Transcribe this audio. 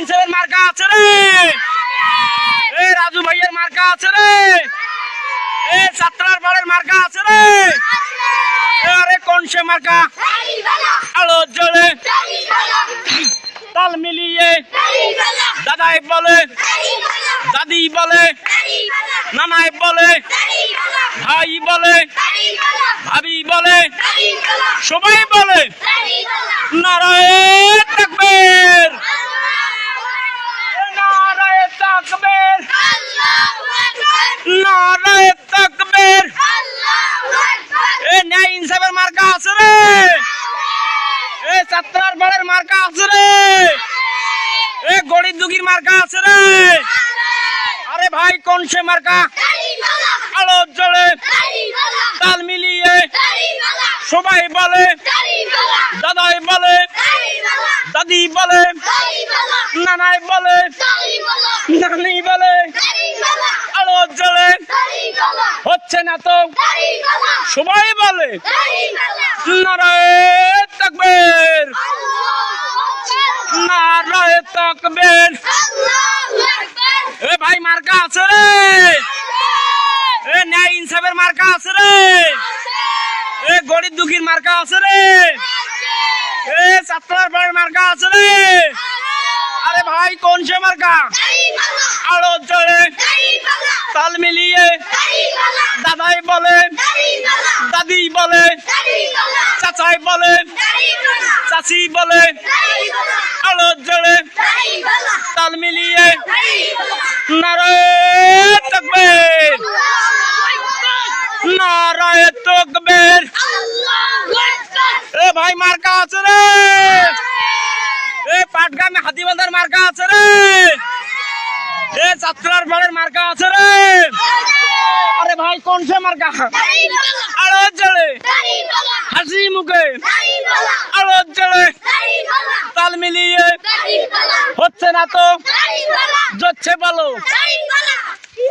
মার্কা আছে রে। এ রাজু ভাইয়ের মার্কা আছে রে। এ সাতরার বাড়ির মার্কা আছে রে। আরে! কোন সে মার্কা? আলো জ্বলে। তাল মিলিয়ে। দাদাই বলে। দাদি বলে। নানাই বলে। ভাই বলে। ভাবি বলে। সবাই বলে। নারায়ণ তাকবীর নারায়ণ তাকবীর নারায়ণ তাকবীর এ ন্যায় ইনসাফের মার্কা আছে রে এ চাত্রার বাড়ের মার্কা আছে রে এ গরিব দুগির মার্কা আছে রে। আরে ভাই, কোন সে মার্কা? আলো জ্বলে, তাল মিলিয়ে সবাই বলে, দাদাই বলে, দাদি বলে, নানাই বলে, নানি বলে, আলো জ্বলে। হচ্ছে না তো? সবাই বলে নারায়ণ তাকবীর নারায়ণ এ ভাই, মার্কা আছে রে। এ ন্যায় ইনসাফের মার্কা আছে রে। এ গরিব দুঃখীর মার্কা আছে রে। এ ছাত্রার বাড়ির মার্কা আছে রে। আরে ভাই, কোন সে মার্কা? আলো জ্বলে তাল মিলিয়ে দাদাই বলে, দাদি বলে, চাচাই বলে, চাচি বলে আলো জ্বলে তাল মিলিয়ে নারায়ণ তাকবীর। নারায়ণ তাকবীর। এ ভাই, মার্কা আছে রে। এ পাটগ্রামে হাতিবান্ধার মার্কা আছে রে। এ চাত্রার বাড়ির মার্কা আছে রে। আরে ভাই, কোন সে মার্কা? আলো জ্বলে। হাসি মুখে। আলো জ্বলে। তাল মিলিয়ে। না তো? যাচ্ছে বলো